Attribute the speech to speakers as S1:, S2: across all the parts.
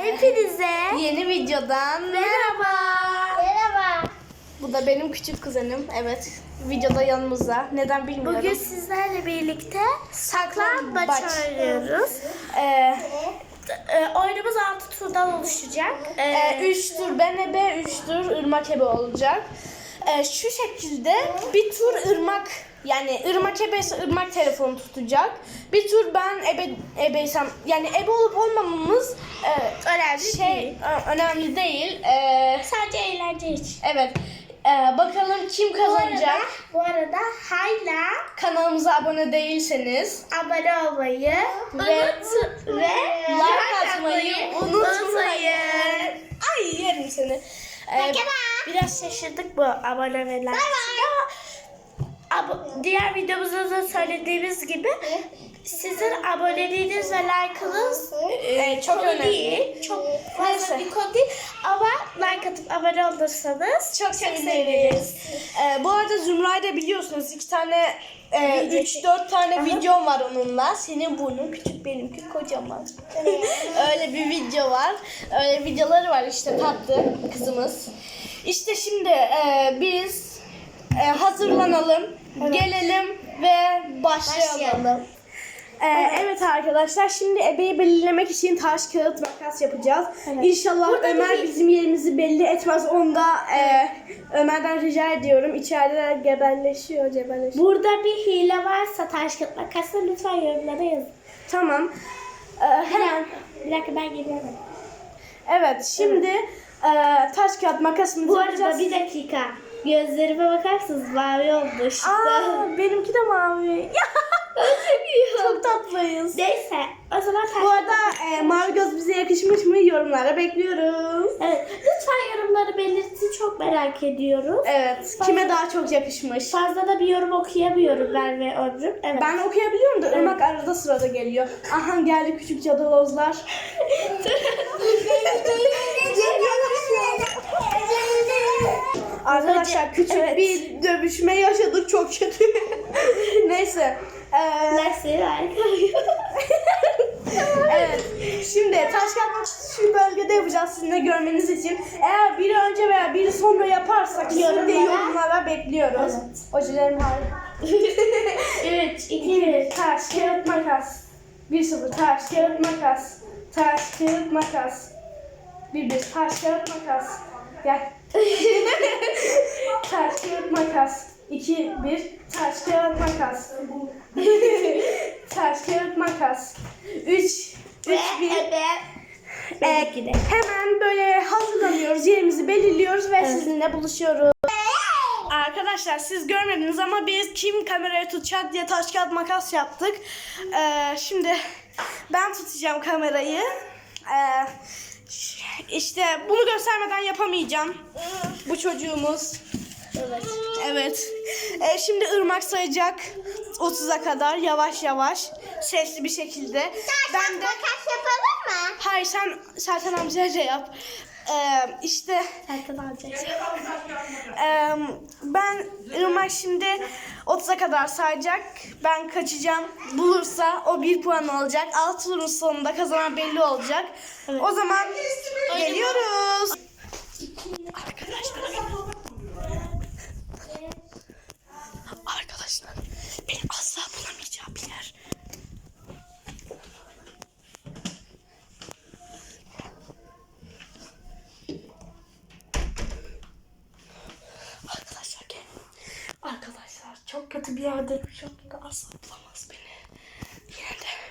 S1: Hepinize
S2: Yeni videodan
S1: merhaba. Merhaba.
S2: Bu da benim küçük kuzenim. Evet. Videoda yanımızda. Neden bilmiyorum.
S1: Bugün sizlerle birlikte
S2: saklambaç
S1: oynuyoruz.
S2: Ee,
S1: Ee, oyunumuz 6 turdan oluşacak. Ee,
S2: 3 tur ben ebe, 3 tur ırmak ebe olacak. Ee, şu şekilde bir tur ırmak yani ırmak ebe ise ırmak telefonu tutacak. Bir tur ben ebe ebeysem yani ebe olup olmamamız e,
S1: önemli
S2: şey
S1: değil.
S2: ö- önemli değil. Ee,
S1: Sadece eğlence için.
S2: evet. Ee, bakalım kim kazanacak?
S1: Bu arada, bu arada hala
S2: Kanalımıza abone değilseniz
S1: abone olmayı
S2: Ve-
S1: ve
S2: like atmayı unutmayın. Ay yerim seni. Ee,
S1: Biraz şaşırdık bu abone ve like için ama ab- diğer videomuzda da söylediğimiz gibi sizin aboneliğiniz ve like'ınız
S2: e, çok önemli.
S1: değil. Çok fazla bir konu değil. Ama like atıp abone olursanız
S2: Çok seviniriz. Ee, bu arada Zümra'yı da biliyorsunuz. iki tane, e,
S1: Video
S2: üç dört tane videom var onunla. Senin burnun küçük, benimki kocaman. Öyle bir video var. Öyle videoları var işte tatlı kızımız. İşte şimdi e, biz e, hazırlanalım, gelelim ve başlayalım.
S1: Başlayalım.
S2: Ee, evet. arkadaşlar şimdi ebeyi belirlemek için taş kağıt makas yapacağız.
S1: Evet.
S2: İnşallah
S1: Burada
S2: Ömer
S1: bir-
S2: bizim yerimizi belli etmez. Onu da e, Ömer'den rica ediyorum. İçeride gebelleşiyor, cebelleşiyor.
S1: Burada bir hile varsa taş kağıt makasla lütfen yorumlara yazın.
S2: Tamam. Ee, hemen.
S1: Bir dakika ben geliyorum.
S2: Evet şimdi e, taş kağıt makasımızı
S1: Bu arada
S2: yapacağız.
S1: bir dakika. Gözlerime bakarsınız mavi oldu işte.
S2: Aa, benimki de mavi.
S1: İyi.
S2: Tatlıyız.
S1: Neyse o zaman
S2: Bu arada e, mavi göz bize yakışmış mı yorumlara bekliyoruz.
S1: Evet lütfen yorumları belirtin çok merak ediyoruz.
S2: Evet. Kime daha çok yakışmış?
S1: Fazla da bir yorum okuyamıyorum ben ve Ömrüm. Evet.
S2: Ben okuyabiliyorum da Irmak arada sırada geliyor. Aha geldi küçük cadalozlar. Arkadaşlar küçük
S1: Evet.
S2: bir dövüşme yaşadık çok kötü. Neyse. Ee,
S1: Neyse harika.
S2: evet. Şimdi taş kağıt makas şu bölgede yapacağız sizin de görmeniz için. Eğer biri önce veya biri sonra yaparsak sizin de
S1: Yorumlara.
S2: yorumlara bekliyoruz.
S1: Evet.
S2: Ojelerim harika.
S1: 3, 2, 1.
S2: Taş, kağıt, makas. 1-0 taş, kağıt, makas. Taş, kağıt, makas. 1-1 taş, kağıt, makas. Gel. taş, kağıt, makas. 2-1 taş, kağıt, makas. taş, kağıt, makas. 3 3 1
S1: Ee.
S2: Hemen böyle hazırlanıyoruz, yerimizi belirliyoruz ve sizinle buluşuyoruz. Arkadaşlar siz görmediniz ama biz kim kamerayı tutacak diye taş kağıt makas yaptık. Ee, şimdi ben tutacağım kamerayı. Ee, işte bunu göstermeden yapamayacağım. Bu çocuğumuz.
S1: Evet.
S2: Evet. Ee, şimdi ırmak sayacak 30'a kadar yavaş yavaş sesli bir şekilde. Ben de
S1: Makas yapalım mı?
S2: Hayır sen Serkan amcayla yap. Ee, işte
S1: Serkan alacağız.
S2: ee, ben Irmak şimdi 30'a kadar sayacak. Ben kaçacağım. Bulursa o bir puan alacak. Alt turun sonunda kazanan belli olacak.
S1: Evet.
S2: O zaman geliyoruz. Arkadaşlar beni asla bulamayacağı bir yer. Arkadaşlar gel. Arkadaşlar çok kötü bir yerde şu anda asla bulamaz beni. Yine.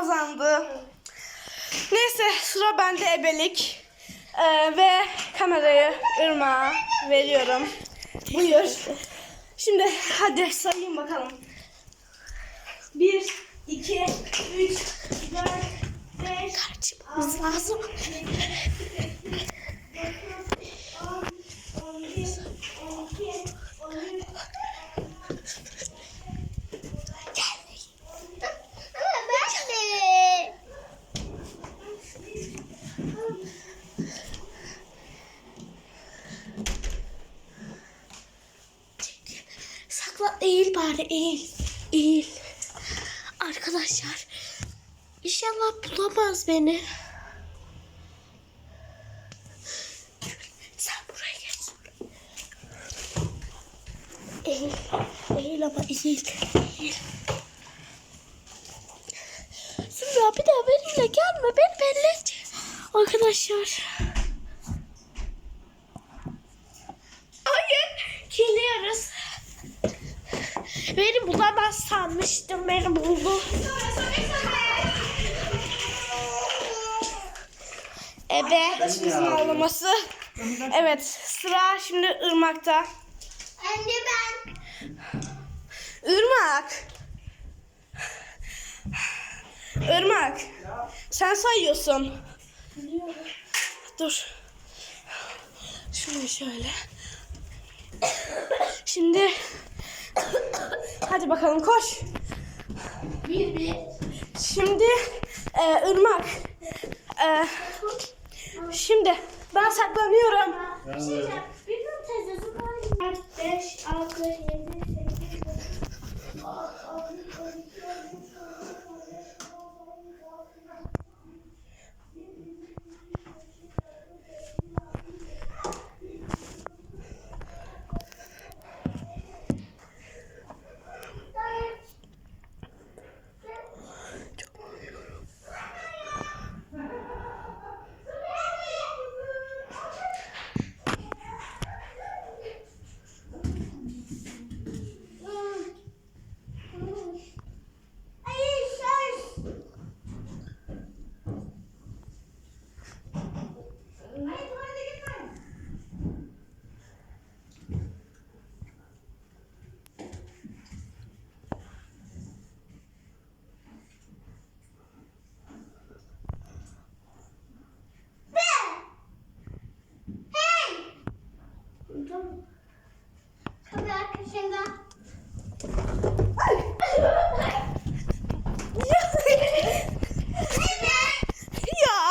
S2: kazandı. Neyse sıra bende ebelik. Ee, ve kamerayı Irmağa veriyorum. Buyur. Şimdi hadi sayayım bakalım. 1, 2, 3, 4, 5,
S1: Kaçmamız lazım.
S3: 7, 8,
S1: 9, 10, 11, 12, 13, eğil bari eğil. Eğil. Arkadaşlar. İnşallah bulamaz beni. Sen buraya geç. Eğil. Eğil ama eğil. Eğil. Zümra bir daha benimle gelme. Beni belli. Arkadaşlar. Hayır. Geliyoruz. Beni bulamaz sanmıştım. Beni buldu. Ebe.
S2: Başımızın ağlaması. Evet sıra şimdi Irmak'ta.
S3: Anne ben.
S2: Irmak. Irmak. Sen sayıyorsun. Dur. Şöyle şöyle. Şimdi hadi bakalım koş.
S1: Bir bir.
S2: Şimdi e, Irmak. E, şimdi ben saklanıyorum.
S1: Teyze. 4, 5, 6, 7, 8, 10.
S3: Kapı arkasında.
S2: ya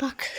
S1: bak.